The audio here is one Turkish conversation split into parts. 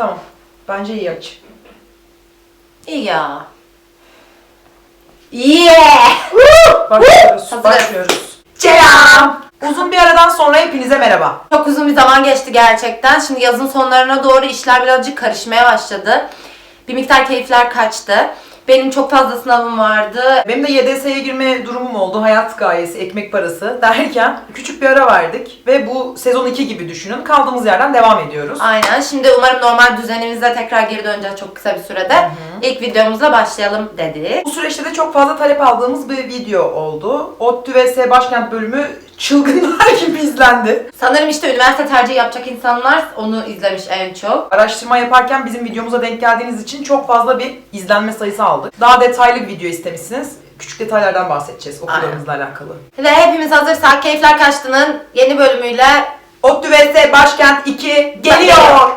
Tamam. Bence iyi aç. İyi ya. Yeah! Başlıyoruz. Başlıyoruz. Selam! Uzun bir aradan sonra hepinize merhaba. Çok uzun bir zaman geçti gerçekten. Şimdi yazın sonlarına doğru işler birazcık karışmaya başladı. Bir miktar keyifler kaçtı. Benim çok fazla sınavım vardı. Benim de YDS'ye girme durumum oldu. Hayat gayesi, ekmek parası derken küçük bir ara verdik. Ve bu sezon 2 gibi düşünün. Kaldığımız yerden devam ediyoruz. Aynen. Şimdi umarım normal düzenimize tekrar geri döneceğiz çok kısa bir sürede. İlk videomuzla başlayalım dedi. Bu süreçte de çok fazla talep aldığımız bir video oldu. ODTÜ vs Başkent bölümü çılgınlar gibi izlendi. Sanırım işte üniversite tercihi yapacak insanlar onu izlemiş en çok. Araştırma yaparken bizim videomuza denk geldiğiniz için çok fazla bir izlenme sayısı aldık. Daha detaylı bir video istemişsiniz. Küçük detaylardan bahsedeceğiz okullarımızla alakalı. Ve hepimiz hazırsak Keyifler Kaçtı'nın yeni bölümüyle ODTÜ vs Başkent 2 geliyor.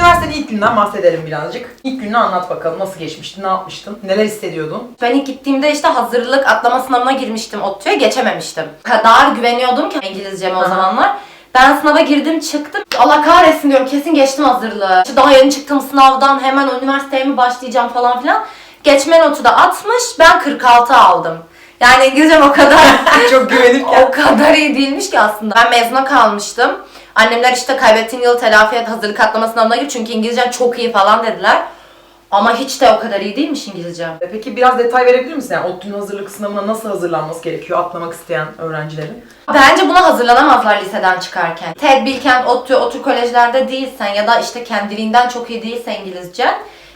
Üniversitenin ilk günden bahsedelim birazcık. İlk gününü anlat bakalım. Nasıl geçmişti, ne yapmıştın, neler hissediyordun? Ben ilk gittiğimde işte hazırlık atlama sınavına girmiştim ODTÜ'ye geçememiştim. Kadar güveniyordum ki İngilizceme o Aha. zamanlar. Ben sınava girdim çıktım. Allah kahretsin diyorum kesin geçtim hazırlığı. İşte daha yeni çıktım sınavdan hemen üniversiteye mi başlayacağım falan filan. Geçme notu da 60 ben 46 aldım. Yani İngilizcem o kadar Çok güvenirken. o kadar iyi değilmiş ki aslında. Ben mezuna kalmıştım. Annemler işte kaybettiğin yılı telafi et hazırlık atlama sınavına gir çünkü İngilizcen çok iyi falan dediler. Ama hiç de o kadar iyi değilmiş İngilizcem. E Peki biraz detay verebilir misin? Yani ODTÜ'nün hazırlık sınavına nasıl hazırlanması gerekiyor atlamak isteyen öğrencilerin? Bence buna hazırlanamazlar liseden çıkarken. TED, Bilkent, ODTÜ, o tür kolejlerde değilsen ya da işte kendiliğinden çok iyi değilse İngilizce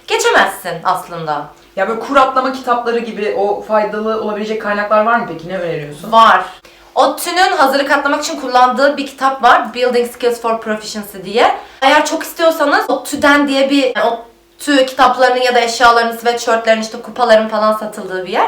geçemezsin aslında. Ya böyle kur atlama kitapları gibi o faydalı olabilecek kaynaklar var mı peki? Ne öneriyorsun? Var. ODTÜ'nün hazırlık atlamak için kullandığı bir kitap var. Building Skills for Proficiency diye. Eğer çok istiyorsanız ODTÜ'den diye bir yani ODTÜ kitaplarının ya da eşyalarının, sweatshirtlerin, işte kupaların falan satıldığı bir yer.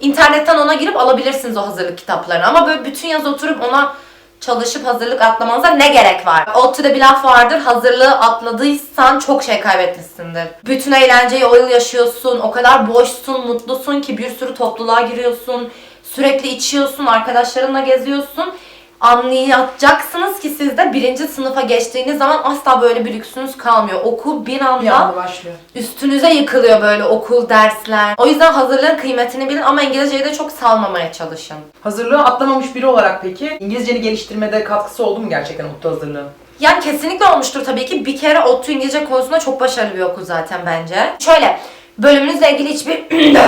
İnternetten ona girip alabilirsiniz o hazırlık kitaplarını. Ama böyle bütün yaz oturup ona çalışıp hazırlık atlamanıza ne gerek var? ODTÜ'de bir laf vardır. Hazırlığı atladıysan çok şey kaybetmişsindir. Bütün eğlenceyi o yıl yaşıyorsun. O kadar boşsun, mutlusun ki bir sürü topluluğa giriyorsun. Sürekli içiyorsun, arkadaşlarınla geziyorsun. Anlayacaksınız ki siz de birinci sınıfa geçtiğiniz zaman asla böyle bir lüksünüz kalmıyor. Okul bir anda Bir anda başlıyor. üstünüze yıkılıyor böyle okul, dersler. O yüzden hazırlığın kıymetini bilin ama İngilizceyi de çok salmamaya çalışın. Hazırlığı atlamamış biri olarak peki İngilizceni geliştirmede katkısı oldu mu gerçekten ODTÜ hazırlığı? Yani kesinlikle olmuştur tabii ki. Bir kere ODTÜ İngilizce konusunda çok başarılı bir okul zaten bence. Şöyle, bölümünüzle ilgili hiçbir...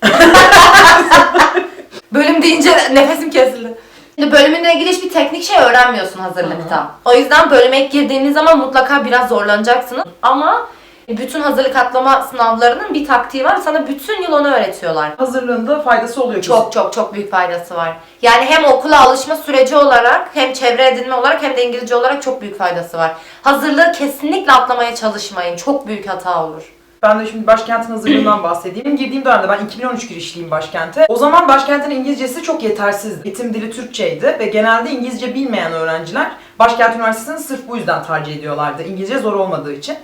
Bölüm deyince nefesim kesildi. Şimdi bölümünle ilgili hiçbir teknik şey öğrenmiyorsun hazırlıkta. O yüzden bölüme ilk girdiğiniz zaman mutlaka biraz zorlanacaksınız. Ama bütün hazırlık atlama sınavlarının bir taktiği var. Sana bütün yıl onu öğretiyorlar. Hazırlığında faydası oluyor. kesin. Çok çok çok büyük faydası var. Yani hem okula alışma süreci olarak hem çevre edinme olarak hem de İngilizce olarak çok büyük faydası var. Hazırlığı kesinlikle atlamaya çalışmayın. Çok büyük hata olur. Ben de şimdi başkentin hazırlığından bahsedeyim. Girdiğim dönemde ben 2013 girişliyim başkente. O zaman başkentin İngilizcesi çok yetersizdi. Eğitim dili Türkçeydi ve genelde İngilizce bilmeyen öğrenciler Başkent Üniversitesi'ni sırf bu yüzden tercih ediyorlardı. İngilizce zor olmadığı için.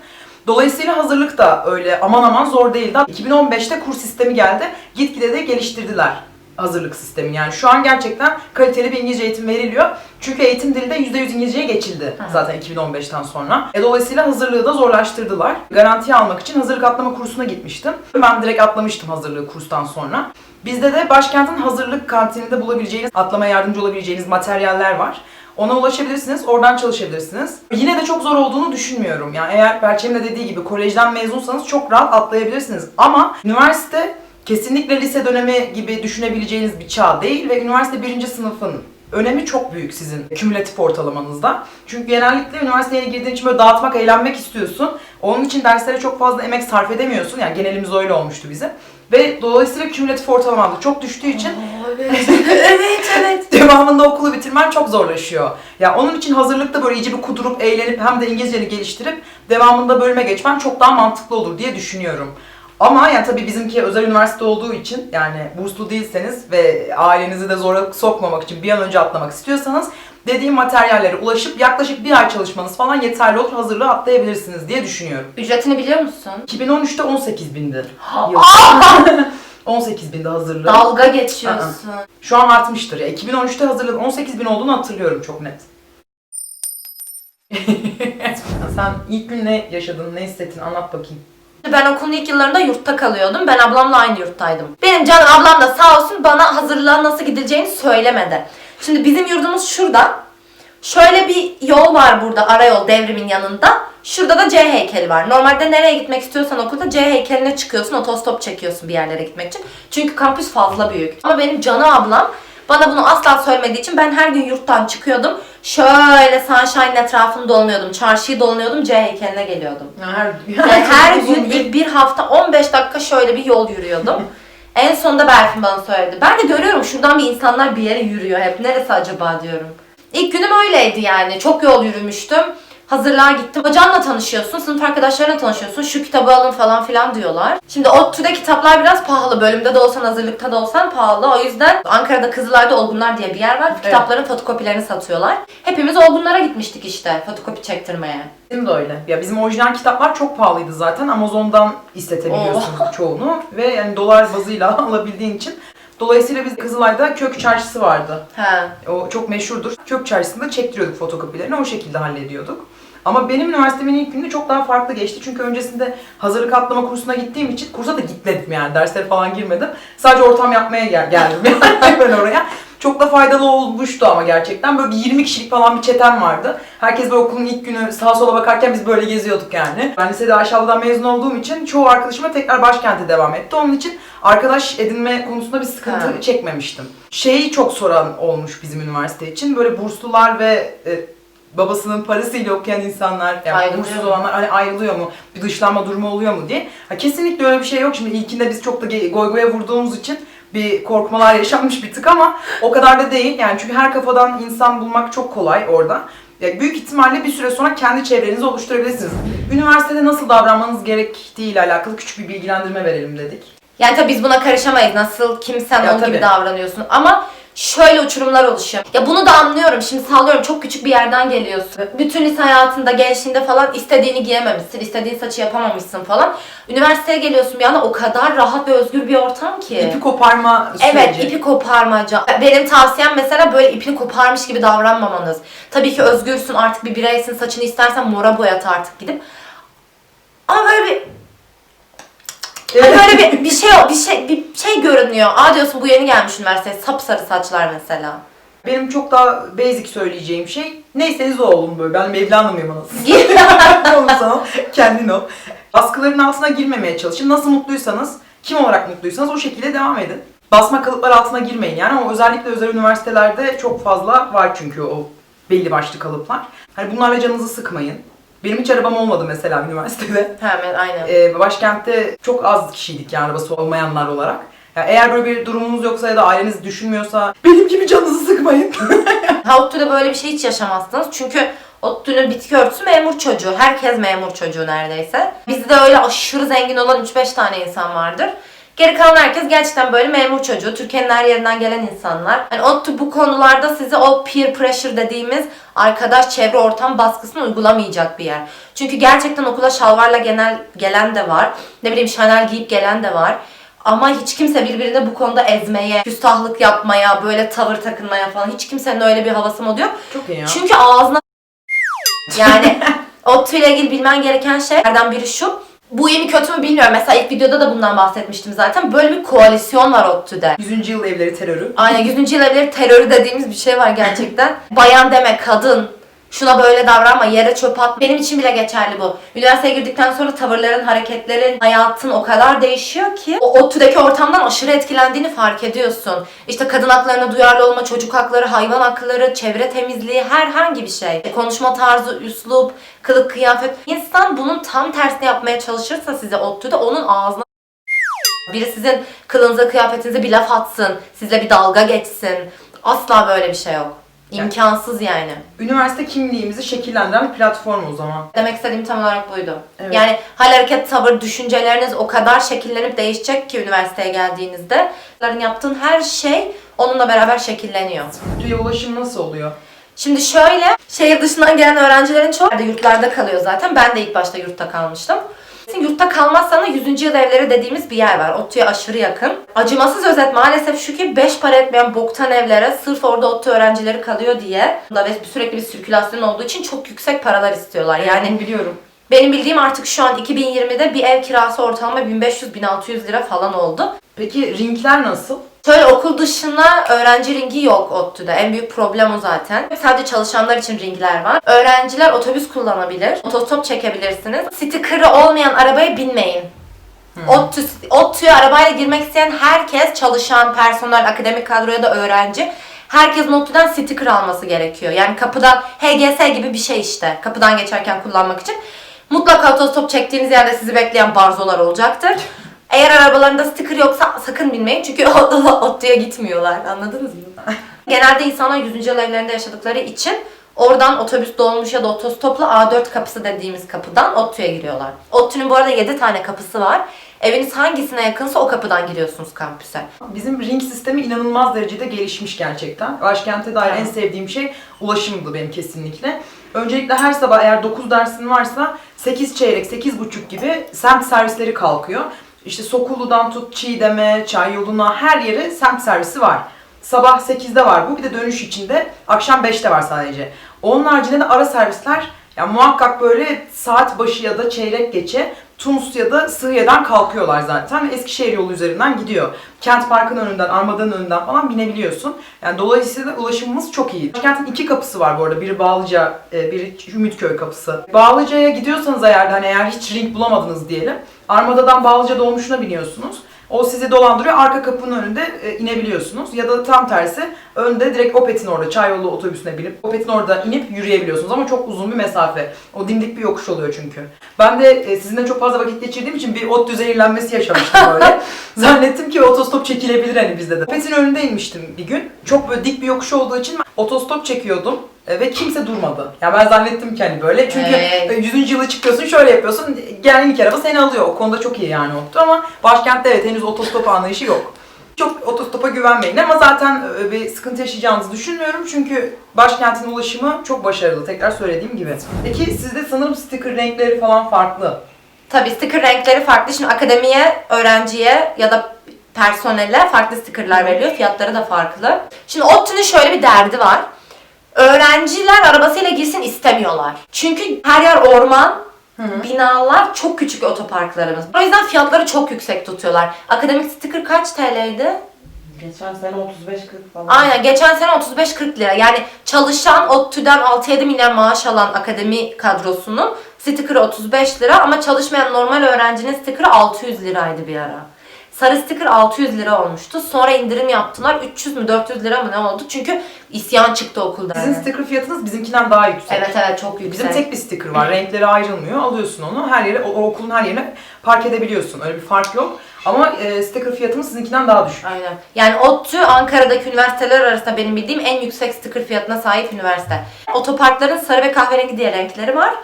Dolayısıyla hazırlık da öyle aman aman zor değildi. 2015'te kurs sistemi geldi. Gitgide de geliştirdiler hazırlık sistemi. Yani şu an gerçekten kaliteli bir İngilizce eğitim veriliyor. Çünkü eğitim dili de %100 İngilizceye geçildi Aha. zaten 2015'ten sonra. E, dolayısıyla hazırlığı da zorlaştırdılar. Garantiye almak için hazırlık atlama kursuna gitmiştim. Ben direkt atlamıştım hazırlığı kurstan sonra. Bizde de başkentin hazırlık kantininde bulabileceğiniz, atlamaya yardımcı olabileceğiniz materyaller var. Ona ulaşabilirsiniz, oradan çalışabilirsiniz. Yine de çok zor olduğunu düşünmüyorum. Yani eğer Berçem'in de dediği gibi kolejden mezunsanız çok rahat atlayabilirsiniz. Ama üniversite kesinlikle lise dönemi gibi düşünebileceğiniz bir çağ değil ve üniversite birinci sınıfın önemi çok büyük sizin kümülatif ortalamanızda. Çünkü genellikle üniversiteye girdiğin için böyle dağıtmak, eğlenmek istiyorsun. Onun için derslere çok fazla emek sarf edemiyorsun. Yani genelimiz öyle olmuştu bizim. Ve dolayısıyla kümülatif ortalaman da çok düştüğü için evet, evet, evet. devamında okulu bitirmen çok zorlaşıyor. Ya onun için hazırlıkta böyle iyice bir kudurup eğlenip hem de İngilizceni geliştirip devamında bölüme geçmen çok daha mantıklı olur diye düşünüyorum. Ama yani tabii bizimki özel üniversite olduğu için yani burslu değilseniz ve ailenizi de zora sokmamak için bir an önce atlamak istiyorsanız dediğim materyallere ulaşıp yaklaşık bir ay çalışmanız falan yeterli olur. Hazırlığı atlayabilirsiniz diye düşünüyorum. Ücretini biliyor musun? 2013'te 18 bindi. Yıl. 18 binde hazırlığı. Dalga geçiyorsun. Şu an artmıştır ya. 2013'te hazırladım. 18 bin olduğunu hatırlıyorum çok net. Sen ilk gün ne yaşadın, ne hissettin anlat bakayım. Ben okulun ilk yıllarında yurtta kalıyordum. Ben ablamla aynı yurttaydım. Benim canım ablam da sağ olsun bana hazırlığa nasıl gidileceğini söylemedi. Şimdi bizim yurdumuz şurada. Şöyle bir yol var burada arayol devrimin yanında. Şurada da C heykeli var. Normalde nereye gitmek istiyorsan okulda C heykeline çıkıyorsun, otostop çekiyorsun bir yerlere gitmek için. Çünkü kampüs fazla büyük. Ama benim canım ablam bana bunu asla söylemediği için ben her gün yurttan çıkıyordum. Şöyle Sunshine'ın etrafını dolanıyordum. Çarşıyı dolanıyordum. C heykeline geliyordum. Her, Yani her gün bir- ilk bir hafta 15 dakika şöyle bir yol yürüyordum. en sonunda Berfin bana söyledi. Ben de görüyorum şuradan bir insanlar bir yere yürüyor hep. Neresi acaba diyorum. İlk günüm öyleydi yani. Çok yol yürümüştüm. Hazırlığa gittim. Hocanla tanışıyorsun, sınıf arkadaşlarına tanışıyorsun. Şu kitabı alın falan filan diyorlar. Şimdi ODTÜ'de kitaplar biraz pahalı. Bölümde de olsan, hazırlıkta da olsan pahalı. O yüzden Ankara'da Kızılay'da Olgunlar diye bir yer var. Kitapların fotokopilerini satıyorlar. Hepimiz Olgunlar'a gitmiştik işte fotokopi çektirmeye. Bizim de öyle. Ya bizim orijinal kitaplar çok pahalıydı zaten. Amazon'dan istetebiliyorsun çoğunu ve yani dolar bazıyla alabildiğin için. Dolayısıyla biz Kızılay'da Kök Çarşısı vardı. He. O çok meşhurdur. Kök Çarşısı'nda çektiriyorduk fotokopilerini, o şekilde hallediyorduk. Ama benim üniversitemin ilk günü çok daha farklı geçti. Çünkü öncesinde hazırlık atlama kursuna gittiğim için kursa da gitmedim yani derslere falan girmedim. Sadece ortam yapmaya gel- geldim yani ben oraya. Çok da faydalı olmuştu ama gerçekten. Böyle bir 20 kişilik falan bir çetem vardı. Herkes böyle okulun ilk günü sağa sola bakarken biz böyle geziyorduk yani. Ben lisede aşağıdan mezun olduğum için çoğu arkadaşıma tekrar başkente devam etti. Onun için arkadaş edinme konusunda bir sıkıntı Ha. çekmemiştim. Şeyi çok soran olmuş bizim üniversite için. Böyle burslular ve e, babasının parasıyla okuyan insanlar, yani bursuz olanlar hani ayrılıyor mu? Bir dışlanma durumu oluyor mu diye. Ha, kesinlikle öyle bir şey yok. Şimdi ilkinde biz çok da goy goya vurduğumuz için bir korkmalar yaşanmış bir tık ama o kadar da değil. Yani çünkü her kafadan insan bulmak çok kolay orada. Ya büyük ihtimalle bir süre sonra kendi çevrenizi oluşturabilirsiniz. Üniversitede nasıl davranmanız gerektiği ile alakalı küçük bir bilgilendirme verelim dedik. Yani tabii biz buna karışamayız. Nasıl kimsen Ya onun gibi tabii. davranıyorsun. Ama şöyle uçurumlar oluşuyor. Ya bunu da anlıyorum. Şimdi sallıyorum çok küçük bir yerden geliyorsun. Bütün lise hayatında, gençliğinde falan istediğini giyememişsin. istediğin saçı yapamamışsın falan. Üniversiteye geliyorsun bir anda o kadar rahat ve özgür bir ortam ki. İpi koparma süreci. Evet, ipi koparmaca. Benim tavsiyem mesela böyle ipini koparmış gibi davranmamanız. Tabii ki özgürsün, artık bir bireysin, saçını istersen mora boyat artık gidip. Ama böyle bir Hani böyle bir, bir şey bir şey bir şey görünüyor. Aa diyorsun bu yeni gelmiş üniversiteye. Sapsarı saçlar mesela. Benim çok daha basic söyleyeceğim şey neyseniz o olun böyle. Ben Mevlana mıyım anasını? ol, kendin ol. Baskıların altına girmemeye çalışın. Nasıl mutluysanız, kim olarak mutluysanız o şekilde devam edin. Basma kalıplar altına girmeyin yani o özellikle özel üniversitelerde çok fazla var çünkü o belli başlı kalıplar. Hani bunlarla canınızı sıkmayın. Benim hiç arabam olmadı mesela üniversitede. Hemen aynen. Ee, başkentte çok az kişiydik yani arabası olmayanlar olarak. Yani eğer böyle bir durumunuz yoksa ya da aileniz düşünmüyorsa benim gibi canınızı sıkmayın. ODTÜ'de böyle bir şey hiç yaşamazsınız. Çünkü ODTÜ'nün bitki örtüsü memur çocuğu. Herkes memur çocuğu neredeyse. Bizde öyle aşırı zengin olan 3-5 tane insan vardır. Geri kalan herkes gerçekten böyle memur çocuğu. Türkiye'nin her yerinden gelen insanlar. Yani ODTÜ bu konularda size o peer pressure dediğimiz arkadaş çevre ortam baskısını uygulamayacak bir yer. Çünkü gerçekten okula şalvarla genel gelen de var. Ne bileyim Chanel giyip gelen de var. Ama hiç kimse birbirini bu konuda ezmeye, küstahlık yapmaya, böyle tavır takınmaya falan hiç kimsenin öyle bir havası modu yok. Çok iyi ya. Çünkü ağzına yani ODTÜ ile ilgili bilmen gereken şeylerden biri şu. Bu iyi mi kötü mü bilmiyorum. Mesela ilk videoda da bundan bahsetmiştim zaten. Böyle bir koalisyon var ODTÜ'de. 100. yıl evleri terörü. Aynen 100. yıl evleri terörü dediğimiz bir şey var gerçekten. Bayan deme, kadın. Şuna böyle davranma, yere çöp at. Benim için bile geçerli bu. Üniversiteye girdikten sonra tavırların, hareketlerin, hayatın o kadar değişiyor ki o ODTÜ'deki ortamdan aşırı etkilendiğini fark ediyorsun. İşte kadın haklarına duyarlı olma, çocuk hakları, hayvan hakları, çevre temizliği, herhangi bir şey. Konuşma tarzı, üslup, kılık, kıyafet. İnsan bunun tam tersini yapmaya çalışırsa size ODTÜ'de onun ağzına biri sizin kılınıza, kıyafetinize bir laf atsın, sizle bir dalga geçsin. Asla böyle bir şey yok. İmkansız yani. Üniversite kimliğimizi şekillendiren bir platform o zaman. Demek istediğim tam olarak buydu. Evet. Yani hal hareket, tavır, düşünceleriniz o kadar şekillenip değişecek ki üniversiteye geldiğinizde. Onların yaptığın her şey onunla beraber şekilleniyor. Stüdyoya ulaşım nasıl oluyor? Şimdi şöyle, şehir dışından gelen öğrencilerin çoğu da yurtlarda kalıyor zaten. Ben de ilk başta yurtta kalmıştım. Yurtta kalmazsanız 100. yıl evleri dediğimiz bir yer var. ODTÜ'ye aşırı yakın. Acımasız özet maalesef şu ki 5 para etmeyen boktan evlere sırf orada ODTÜ öğrencileri kalıyor diye ve sürekli bir sirkülasyon olduğu için çok yüksek paralar istiyorlar. Yani Yani biliyorum. benim bildiğim artık şu an 2020'de bir ev kirası ortalama 1500-1600 lira falan oldu. Peki ringler nasıl? Şöyle okul dışında öğrenci ringi yok ODTÜ'de. En büyük problem o zaten. Sadece çalışanlar için ringler var. Öğrenciler otobüs kullanabilir. Otostop çekebilirsiniz. Sticker'ı olmayan arabaya binmeyin. ODTÜ, ODTÜ'ye arabayla girmek isteyen herkes çalışan, personel, akademik kadro ya da öğrenci herkesin ODTÜ'den sticker alması gerekiyor. Yani kapıdan HGS gibi bir şey işte. Kapıdan geçerken kullanmak için. Mutlaka otostop çektiğiniz yerde sizi bekleyen barzolar olacaktır. Eğer arabalarında sticker yoksa sakın binmeyin çünkü ODTÜ'ye gitmiyorlar. Anladınız mı? Genelde insanlar 100. yıl evlerinde yaşadıkları için oradan otobüs dolmuş ya da otostopla A4 kapısı dediğimiz kapıdan ODTÜ'ye giriyorlar. ODTÜ'nün bu arada 7 tane kapısı var. Eviniz hangisine yakınsa o kapıdan giriyorsunuz kampüse. Bizim ring sistemi inanılmaz derecede gelişmiş gerçekten. Başkente dair en sevdiğim şey ulaşımdı benim kesinlikle. Öncelikle her sabah eğer 9 dersin varsa 8 çeyrek, 8 buçuk gibi semt servisleri kalkıyor. İşte Sokullu'dan tut Çiğdem'e, Çay yoluna her yere semt servisi var. Sabah 8'de var bu bir de dönüş içinde akşam 5'te var sadece. Onun haricinde de ara servisler yani muhakkak böyle saat başı ya da çeyrek geçe Tunus ya da Sığıye'den kalkıyorlar zaten. Eskişehir yolu üzerinden gidiyor. Kent Park'ın önünden, Armada'nın önünden falan binebiliyorsun. Yani dolayısıyla ulaşımımız çok iyi. Kentin iki kapısı var bu arada. Biri Bağlıca, e, biri Ümitköy kapısı. Bağlıca'ya gidiyorsanız eğer hani eğer hiç ring bulamadınız diyelim. Armada'dan Bağlıca dolmuşuna biniyorsunuz. O sizi dolandırıyor. Arka kapının önünde e, inebiliyorsunuz. Ya da tam tersi önde direkt Opet'in orada Çayyolu otobüsüne binip Opet'in orada inip yürüyebiliyorsunuz. Ama çok uzun bir mesafe. O dimdik bir yokuş oluyor çünkü. Ben de e, sizinle çok fazla vakit geçirdiğim için bir ot zehirlenmesi yaşamıştım böyle. Zannettim ki otostop çekilebilir hani bizde de. Opet'in önünde inmiştim bir gün. Çok böyle dik bir yokuş olduğu için otostop çekiyordum. E, Ve kimse durmadı. Ya ben zannettim ki hani böyle. Çünkü Hey. e, 100. yılı çıkıyorsun şöyle yapıyorsun. Gelen ilk araba seni alıyor. O konuda çok iyi yani Ottu ama başkentte evet henüz otostop anlayışı yok. Çok otostopa güvenmeyin ama zaten e, bir sıkıntı yaşayacağınızı düşünmüyorum çünkü başkentin ulaşımı çok başarılı tekrar söylediğim gibi. Peki sizde sanırım sticker renkleri falan farklı. Tabii sticker renkleri farklı. Şimdi akademiye, öğrenciye ya da personele farklı stickerlar veriliyor. Fiyatları da farklı. Şimdi ODTÜ'nün şöyle bir derdi var. Öğrenciler arabasıyla girsin istemiyorlar. Çünkü her yer orman, binalar, çok küçük otoparklarımız. O yüzden fiyatları çok yüksek tutuyorlar. Akademik sticker kaç TL'ydi? Geçen sene 35-40 falan. Aynen geçen sene 35-40 lira. Yani çalışan ODTÜ'den 6-7 milyar maaş alan akademi kadrosunun sticker'ı 35 lira ama çalışmayan normal öğrencinin sticker'ı 600 liraydı bir ara. Sarı sticker 600 lira olmuştu. Sonra indirim yaptılar. 300 mü 400 lira mı ne oldu? Çünkü isyan çıktı okulda. Sizin sticker fiyatınız bizimkinden daha yüksek. Evet evet çok yüksek. Bizim tek bir sticker var. Renkleri ayrılmıyor. Alıyorsun onu. Her yere, o, o okulun her yerine park edebiliyorsun. Öyle bir fark yok. Ama e, sticker fiyatımız sizinkinden daha düşük. Aynen. Yani ODTÜ Ankara'daki üniversiteler arasında benim bildiğim en yüksek sticker fiyatına sahip üniversite. Otoparkların sarı ve kahverengi diye renkleri var.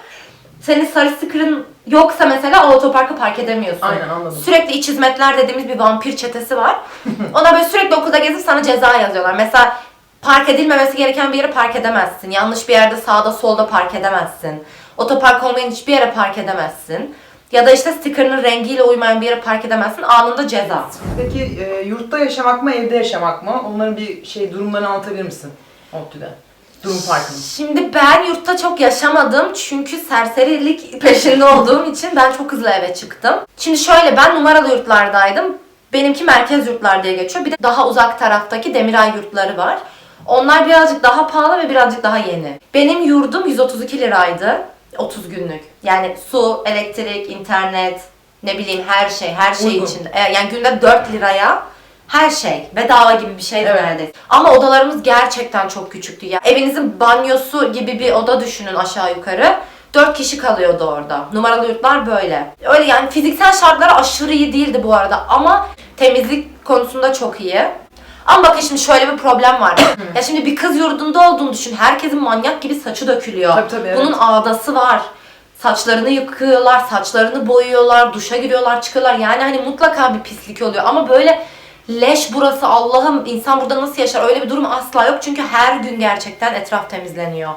Senin sarı sticker'ın yoksa mesela o otoparka park edemiyorsun. Aynen anladım. Sürekli iç hizmetler dediğimiz bir vampir çetesi var. Ona böyle sürekli okulda gezip sana ceza yazıyorlar. Mesela park edilmemesi gereken bir yere park edemezsin. Yanlış bir yerde sağda solda park edemezsin. Otopark olmayan hiçbir yere park edemezsin. Ya da işte sticker'ın rengiyle uymayan bir yere park edemezsin. Anında ceza. Peki e, yurtta yaşamak mı, evde yaşamak mı? Onların bir şey durumlarını anlatabilir misin? ODTÜ'de. Durum farkını. Şimdi ben yurtta çok yaşamadım çünkü serserilik peşinde olduğum için ben çok hızlı eve çıktım. Şimdi şöyle ben numaralı yurtlardaydım. Benimki merkez yurtlar diye geçiyor. Bir de daha uzak taraftaki Demiray yurtları var. Onlar birazcık daha pahalı ve birazcık daha yeni. Benim yurdum 132 liraydı. 30 günlük. Yani su, elektrik, internet, ne bileyim her şey, her şey Uygun. içinde. Yani günde 4 liraya her şey. Bedava gibi bir şeydi Evet. neredeyse. Ama odalarımız gerçekten çok küçüktü. Ya. Evinizin banyosu gibi bir oda düşünün aşağı yukarı. 4 kişi kalıyordu orada. Numaralı yurtlar böyle. Öyle yani fiziksel şartları aşırı iyi değildi bu arada ama temizlik konusunda çok iyi. Ama bakın şimdi şöyle bir problem var. ya şimdi bir kız yurdunda olduğunu düşün. Herkesin manyak gibi saçı dökülüyor. Tabii, tabii, evet. Bunun ağdası var. Saçlarını yıkıyorlar, saçlarını boyuyorlar, duşa giriyorlar, çıkıyorlar. Yani hani mutlaka bir pislik oluyor. Ama böyle leş burası Allah'ım insan burada nasıl yaşar öyle bir durum asla yok. Çünkü her gün gerçekten etraf temizleniyor.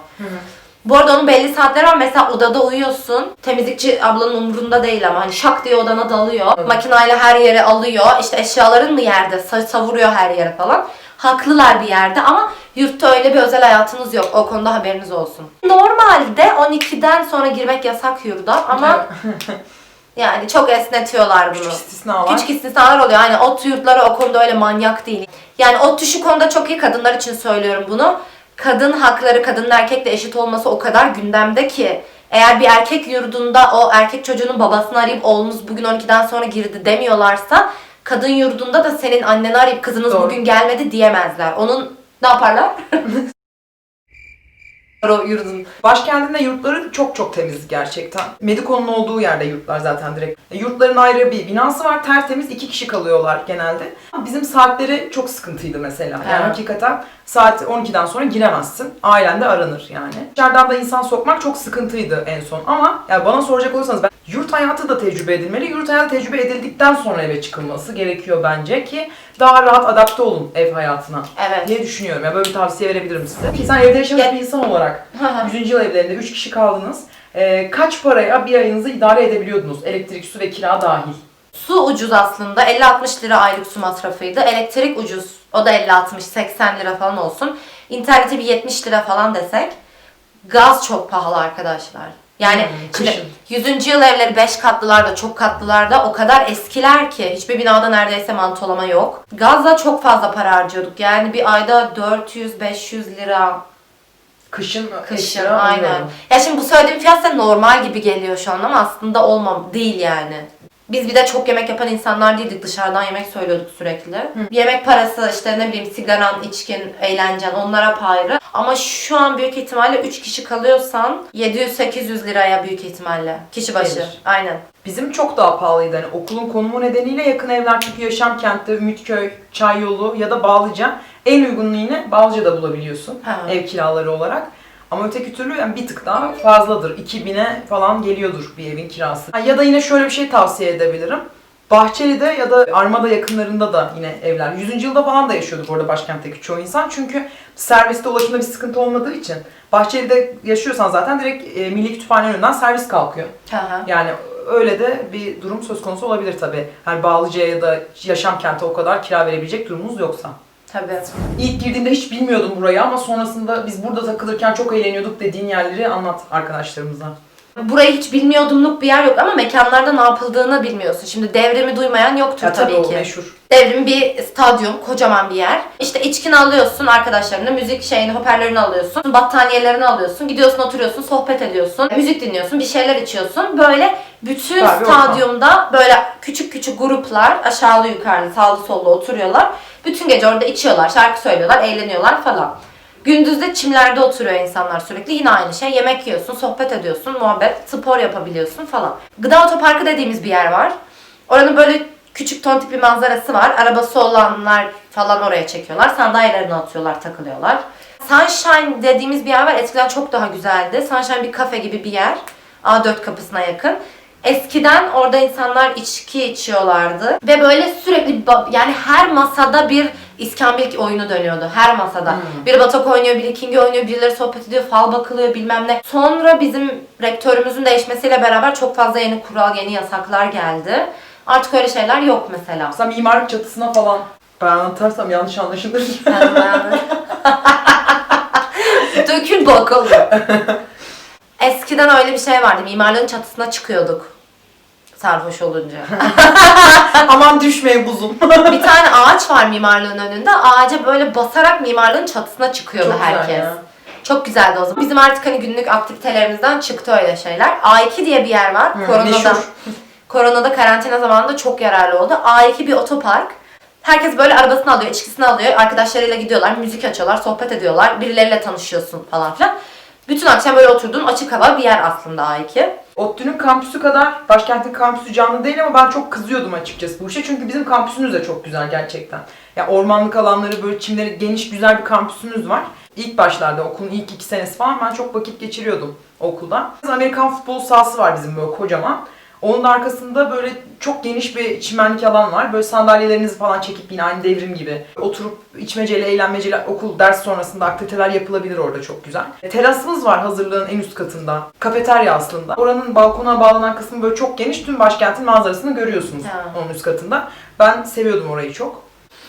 Bu arada onun belli saatleri var. Mesela odada uyuyorsun. Temizlikçi ablanın umurunda değil ama hani şak diye odana dalıyor. Evet. Makinayla her yere alıyor. İşte eşyaların mı yerde sa- savuruyor her yere falan. Haklılar bir yerde ama yurtta öyle bir özel hayatınız yok. O konuda haberiniz olsun. Normalde 12'den sonra girmek yasak yurda ama yani çok esnetiyorlar bunu. Küçük istisnalar. Küçük istisnalar oluyor. Yani ot yurtları o konuda öyle manyak değil. Yani ODTÜ şu konuda çok iyi kadınlar için söylüyorum bunu. Kadın hakları kadının erkekle eşit olması o kadar gündemde ki eğer bir erkek yurdunda o erkek çocuğunun babasını arayıp oğlunuz bugün 12'den sonra girdi demiyorlarsa kadın yurdunda da senin anneni arayıp kızınız Doğru. bugün gelmedi diyemezler. Onun ne yaparlar? o yurdun. Başkentinde yurtları çok çok temiz gerçekten. Medikonun olduğu yerde yurtlar zaten direkt. E, Yurtların ayrı bir binası var, tertemiz iki kişi kalıyorlar genelde. Bizim saatleri çok sıkıntıydı mesela. Yani Ha. hakikaten saat 12'den sonra giremezsin. Ailen de aranır yani. Dışarıdan da insan sokmak çok sıkıntıydı en son. Ama yani bana soracak olursanız ben yurt hayatı da tecrübe edilmeli. Yurt hayatı tecrübe edildikten sonra eve çıkılması gerekiyor bence ki daha rahat adapte olun ev hayatına Evet. diye düşünüyorum. Yani böyle bir tavsiye verebilirim size. Ki sen evde yaşamış Ya- bir insan olarak 100. yıl evlerinde 3 kişi kaldınız. Ee, kaç paraya bir ayınızı idare edebiliyordunuz? Elektrik, su ve kira dahil. Su ucuz aslında. 50-60 lira aylık su masrafıydı. Elektrik ucuz. O da 50-60-80 lira falan olsun. İnternete bir 70 lira falan desek. Gaz çok pahalı arkadaşlar. Yani Hmm, şimdi kışın. 100. yıl evleri 5 katlılarda, çok katlılarda o kadar eskiler ki hiçbir binada neredeyse mantolama yok. Gazla çok fazla para harcıyorduk. Yani bir ayda 400-500 lira Kışın, Kışın aynen. alıyorum. Ya şimdi bu söylediğim fiyat size normal gibi geliyor şu an ama aslında olmam değil yani. Biz bir de çok yemek yapan insanlar değildik. Dışarıdan yemek söylüyorduk sürekli. Yemek parası işte ne bileyim sigaran, içkin, eğlencen onlara ayrı. Ama şu an büyük ihtimalle 3 kişi kalıyorsan 700-800 liraya büyük ihtimalle. Kişi başı. Gelir. Aynen. Bizim çok daha pahalıydı. Hani okulun konumu nedeniyle yakın evler çünkü yaşam kentte Ümitköy, Çayyolu ya da Bağlıca. En uygununu yine Bağlıca'da bulabiliyorsun Ha. ev kiraları olarak. Ama öteki türlü yani bir tık daha fazladır. 2000'e falan geliyordur bir evin kirası. Ha, ya da yine şöyle bir şey tavsiye edebilirim. Bahçeli'de ya da Armada yakınlarında da yine evler. 100. yılda falan da yaşıyorduk orada başkentteki çoğu insan. Çünkü serviste ulaşımda bir sıkıntı olmadığı için. Bahçeli'de yaşıyorsan zaten direkt e, Milli Kütüphane önünden servis kalkıyor. Hı. Yani öyle de bir durum söz konusu olabilir tabii. Hani Bağlıca'ya ya da yaşam kente o kadar kira verebilecek durumunuz yoksa. Tabii. İlk girdiğimde hiç bilmiyordum burayı ama sonrasında biz burada takılırken çok eğleniyorduk dediğin yerleri anlat arkadaşlarımıza. Burayı hiç bilmiyordumluk bir yer yok ama mekanlarda ne yapıldığını bilmiyorsun. Şimdi devrimi duymayan yoktur Ya tabii, tabii o ki. meşhur. Devrim bir stadyum, kocaman bir yer. İşte içkini alıyorsun arkadaşlarınla, müzik şeyini, hoparlörünü alıyorsun, battaniyelerini alıyorsun, gidiyorsun oturuyorsun, sohbet ediyorsun, müzik dinliyorsun, bir şeyler içiyorsun. Böyle bütün bir ortam. stadyumda böyle küçük küçük gruplar aşağılı yukarılı, sağlı sollu oturuyorlar. Bütün gece orada içiyorlar, şarkı söylüyorlar, eğleniyorlar falan. Gündüzde çimlerde oturuyor insanlar sürekli. Yine aynı şey. Yemek yiyorsun, sohbet ediyorsun, muhabbet, spor yapabiliyorsun falan. Gıda otoparkı dediğimiz bir yer var. Oranın böyle küçük tontik bir manzarası var. Arabası olanlar falan oraya çekiyorlar. Sandalyelerini atıyorlar, takılıyorlar. Sunshine dediğimiz bir yer var. Eskiden çok daha güzeldi. Sunshine bir kafe gibi bir yer. A4 kapısına yakın. Eskiden orada insanlar içki içiyorlardı ve böyle sürekli yani her masada bir iskambil oyunu dönüyordu. Her masada. Hmm. Biri batok oynuyor, biri kingi oynuyor, birileri sohbet ediyor, fal bakılıyor bilmem ne. Sonra bizim rektörümüzün değişmesiyle beraber çok fazla yeni kural, yeni yasaklar geldi. Artık öyle şeyler yok mesela. Mesela mimarlık çatısına falan ben anlatarsam yanlış anlaşılır. Ben- Dökül bakalım. Eskiden öyle bir şey vardı. Mimarlığın çatısına çıkıyorduk. Sarhoş olunca. Aman düşmeyin buzum. bir tane ağaç var mimarlığın önünde. Ağaca böyle basarak mimarlığın çatısına çıkıyordu Çok güzel herkes. ya. Çok güzeldi o zaman. Bizim artık hani günlük aktivitelerimizden çıktı öyle şeyler. A2 diye bir yer var. Hı, Koronada. meşhur. Koronada karantina zamanında çok yararlı oldu. A2 bir otopark. Herkes böyle arabasını alıyor, içkisini alıyor. Arkadaşlarıyla gidiyorlar, müzik açıyorlar, sohbet ediyorlar. Birileriyle tanışıyorsun falan filan. Bütün akşam böyle oturduğun açık hava bir yer aslında A2. ODTÜ'nün kampüsü kadar başkentin kampüsü canlı değil ama ben çok kızıyordum açıkçası bu işe. Çünkü bizim kampüsümüz de çok güzel gerçekten. Ya ormanlık alanları böyle çimleri geniş güzel bir kampüsümüz var. İlk başlarda okulun ilk iki senesi falan ben çok vakit geçiriyordum okulda. Amerikan futbol sahası var bizim böyle kocaman. Onun da arkasında böyle çok geniş bir çimenlik alan var. Böyle sandalyelerinizi falan çekip yine aynı devrim gibi oturup içmeceyle, eğlenmeceyle okul ders sonrasında aktiviteler yapılabilir orada çok güzel. E, Terasımız var hazırlığın en üst katında. Kafeterya aslında. Oranın balkona bağlanan kısmı böyle çok geniş. Tüm başkentin manzarasını görüyorsunuz Ha. onun üst katında. Ben seviyordum orayı çok.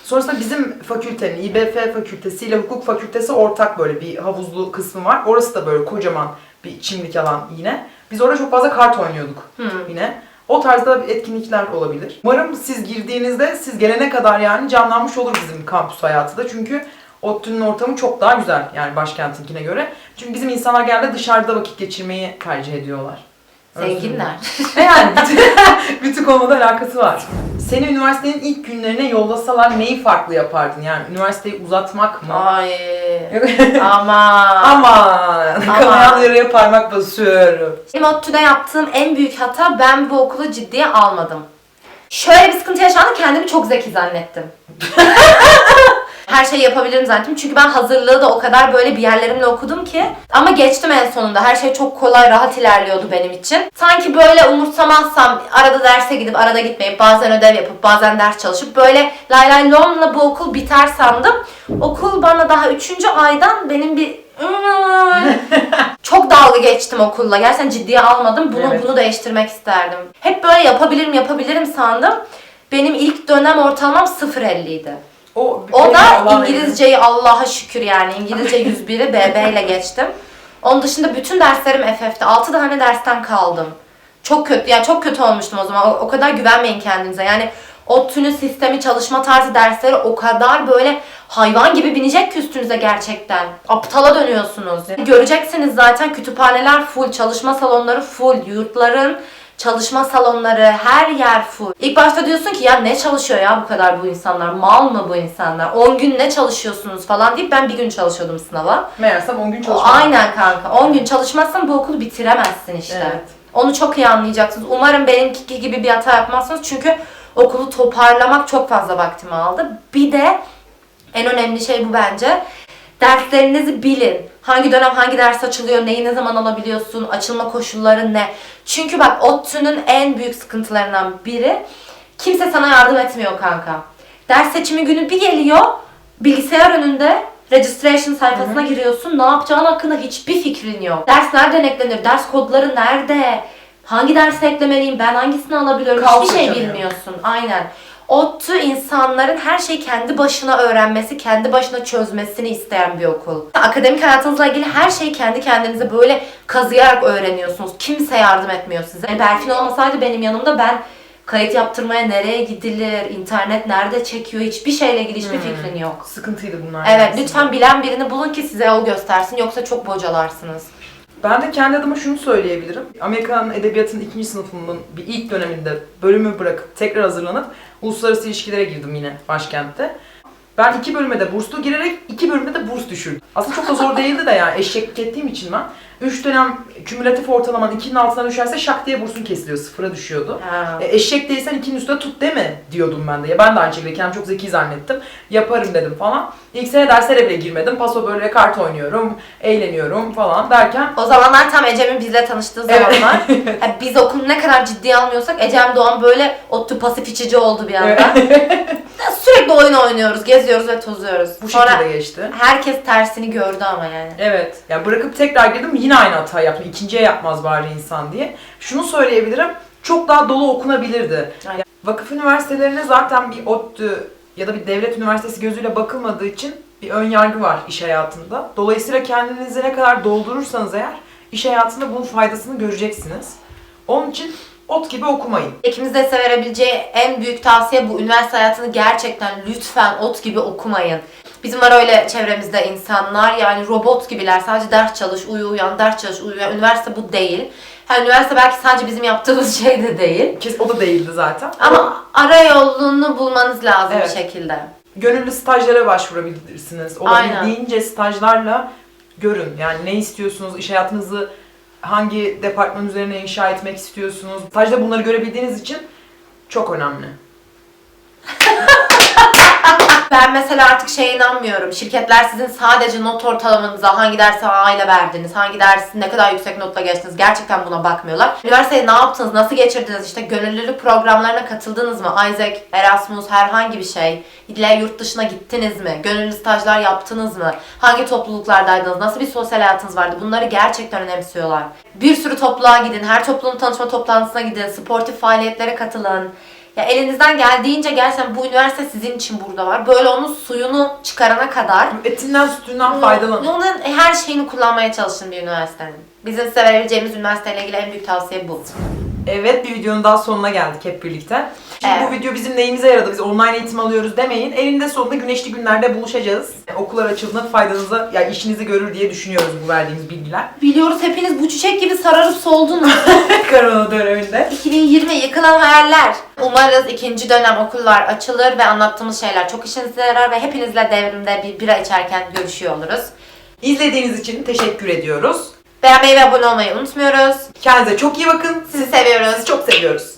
Sonrasında bizim fakültenin, İBF fakültesi ile hukuk fakültesi ortak böyle bir havuzlu kısmı var. Orası da böyle kocaman bir çimlik alan yine. Biz orada çok fazla kart oynuyorduk Hı. yine. O tarzda etkinlikler olabilir. Umarım siz girdiğinizde, siz gelene kadar yani canlanmış olur bizim kampüs hayatı da. Çünkü ODTÜ'nün ortamı çok daha güzel yani başkentinkine göre. Çünkü bizim insanlar genelde dışarıda vakit geçirmeyi tercih ediyorlar. Zenginler. Ve yani bütün, bütün konuda alakası var. Seni üniversitenin ilk günlerine yollasalar neyi farklı yapardın? Yani üniversiteyi uzatmak mı? Ay. Ama. Aman! Kanayan yaraya parmak basıyorum. Benim ODTÜ'de yaptığım en büyük hata ben bu okulu ciddiye almadım. Şöyle bir sıkıntı yaşandı kendimi çok zeki zannettim. Her şeyi yapabilirim zannettim. Çünkü ben hazırlığı da o kadar böyle bir yerlerimle okudum ki. Ama geçtim en sonunda. Her şey çok kolay, rahat ilerliyordu benim için. Sanki böyle umursamazsam, arada derse gidip arada gitmeyip, bazen ödev yapıp, bazen ders çalışıp böyle lay lay lomla bu okul biter sandım. Okul bana daha 3. aydan benim bir çok dalga geçtim okulla. Gerçekten ciddiye almadım. Bunu Evet. bunu değiştirmek isterdim. Hep böyle yapabilirim yapabilirim sandım. Benim ilk dönem ortalamam 0.50 idi. O, O da İngilizceyi Allah'a şükür yani İngilizce 101'i BB ile geçtim. Onun dışında bütün derslerim FF'ti. 6 tane dersten kaldım. Çok kötü, yani çok kötü olmuştum o zaman. O, o kadar güvenmeyin kendinize. Yani o tünü sistemi, çalışma tarzı dersleri o kadar böyle hayvan gibi binecek ki üstünüze gerçekten. Aptala dönüyorsunuz. Göreceksiniz zaten kütüphaneler full, çalışma salonları full, yurtların çalışma salonları, her yer full. İlk başta diyorsun ki ya ne çalışıyor ya bu kadar bu insanlar? Mal mı bu insanlar? 10 gün ne çalışıyorsunuz falan deyip ben bir gün çalışıyordum sınava. Meğersem 10 gün O, çalışmadım. aynen kanka. 10 gün çalışmazsan bu okulu bitiremezsin işte. Evet. Onu çok iyi anlayacaksınız. Umarım benimki gibi bir hata yapmazsınız. Çünkü okulu toparlamak çok fazla vaktimi aldı. Bir de en önemli şey bu bence. Derslerinizi bilin. Hangi dönem hangi ders açılıyor, neyi ne zaman alabiliyorsun, açılma koşulları ne? Çünkü bak ODTÜ'nün en büyük sıkıntılarından biri kimse sana yardım etmiyor kanka. Ders seçimi günü bir geliyor, bilgisayar önünde registration sayfasına giriyorsun. Ne yapacağın hakkında hiçbir fikrin yok. Ders nereden eklenir? Ders kodları nerede? Hangi dersi eklemeliyim? Ben hangisini alabiliyorum? Kaos Hiçbir şey yaşanıyor. bilmiyorsun. Aynen. ODTÜ insanların her şeyi kendi başına öğrenmesi, kendi başına çözmesini isteyen bir okul. Akademik hayatınızla ilgili her şeyi kendi kendinize böyle kazıyarak öğreniyorsunuz. Kimse yardım etmiyor size. Yani Berfin olmasaydı benim yanımda ben kayıt yaptırmaya nereye gidilir, internet nerede çekiyor hiçbir şeyle ilgili hiçbir Hmm. fikrin yok. Sıkıntıydı bunlar. Evet aslında. lütfen bilen birini bulun ki size yol göstersin yoksa çok bocalarsınız. Ben de kendi adıma şunu söyleyebilirim. Amerikan Edebiyatı'nın ikinci sınıfının bir ilk döneminde bölümü bırakıp tekrar hazırlanıp uluslararası ilişkilere girdim yine başkentte. Ben iki bölüme de burslu girerek iki bölüme de burs düşürdüm. Aslında çok da zor değildi de yani eşeklik ettiğim için ben. Üç dönem kümülatif ortalaman ikinin altına düşerse şak diye bursun kesiliyor, sıfıra düşüyordu. Ha. E, eşek değilsen ikinin üstüne tut deme diyordum ben de. Ya ben de aynı şekilde kendimi çok zeki zannettim. Yaparım dedim falan. İlk sene derslere bile girmedim. Paso böyle kart oynuyorum, eğleniyorum falan derken O zamanlar tam Ecem'in bizle tanıştığı Evet. zamanlar. Yani biz okulu ne kadar ciddiye almıyorsak Ecem Doğan böyle ODTÜ pasif içici oldu bir anda. Sürekli oyun oynuyoruz, geziyoruz ve tozuyoruz. bu Sonra şekilde geçti. herkes tersini gördü ama yani. Evet. Ya bırakıp tekrar girdim yine aynı hata yaptım. İkinciye yapmaz bari insan diye. Şunu söyleyebilirim. Çok daha dolu okunabilirdi. Aynen. Vakıf üniversitelerine zaten bir ODTÜ ya da bir devlet üniversitesi gözüyle bakılmadığı için bir ön yargı var iş hayatında. Dolayısıyla kendinizi ne kadar doldurursanız eğer iş hayatında bunun faydasını göreceksiniz. Onun için ot gibi okumayın. İkimiz de verebileceği en büyük tavsiye bu üniversite hayatını gerçekten lütfen ot gibi okumayın. Bizim var öyle çevremizde insanlar yani robot gibiler. Sadece ders çalış, uyu uyan, ders çalış, uyu uyan. Üniversite bu değil. Ha, üniversite belki sadece bizim yaptığımız şey de değil. Kes o da değildi zaten. Ama ara yolunu bulmanız lazım Evet. bir şekilde. gönüllü stajlara başvurabilirsiniz. Aynen. Olabildiğince stajlarla görün. Yani ne istiyorsunuz, iş hayatınızı hangi departman üzerine inşa etmek istiyorsunuz. Stajda bunları görebildiğiniz için çok önemli. Ben mesela artık şeye inanmıyorum. Şirketler sizin sadece not ortalamanıza, hangi derse A ile verdiniz, hangi dersi ne kadar yüksek notla geçtiniz gerçekten buna bakmıyorlar. Üniversiteye ne yaptınız, nasıl geçirdiniz, işte gönüllülük programlarına katıldınız mı? Isaac, Erasmus, herhangi bir şey. İlle yurt dışına gittiniz mi? Gönüllü stajlar yaptınız mı? Hangi topluluklardaydınız? Nasıl bir sosyal hayatınız vardı? Bunları gerçekten önemsiyorlar. Bir sürü topluluğa gidin, her topluluğun tanışma toplantısına gidin, sportif faaliyetlere katılın. Ya elinizden geldiğince gerçekten bu üniversite sizin için burada var. Böyle onun suyunu çıkarana kadar Etinden sütünden faydalanın. onun her şeyini kullanmaya çalışın bir üniversitenin. Bizim size verebileceğimiz üniversiteyle ilgili en büyük tavsiye bu. Evet bir videonun daha sonuna geldik hep birlikte. Şimdi Evet. bu video bizim neyimize yaradı? Biz online eğitim alıyoruz demeyin. Elinde sonunda güneşli günlerde buluşacağız. Okullar açıldığında faydanıza, ya işinizi görür diye düşünüyoruz bu verdiğimiz bilgiler. Biliyoruz hepiniz bu çiçek gibi sararıp soldunuz. Korona döneminde. 2020 yıkılan hayaller. Umarız ikinci dönem okullar açılır ve anlattığımız şeyler çok işinize yarar ve hepinizle devrimde bir bira içerken görüşüyor oluruz. İzlediğiniz için teşekkür ediyoruz. Beğenmeyi ve abone olmayı unutmuyoruz. Kendinize çok iyi bakın. Sizi seviyoruz. Çok seviyoruz.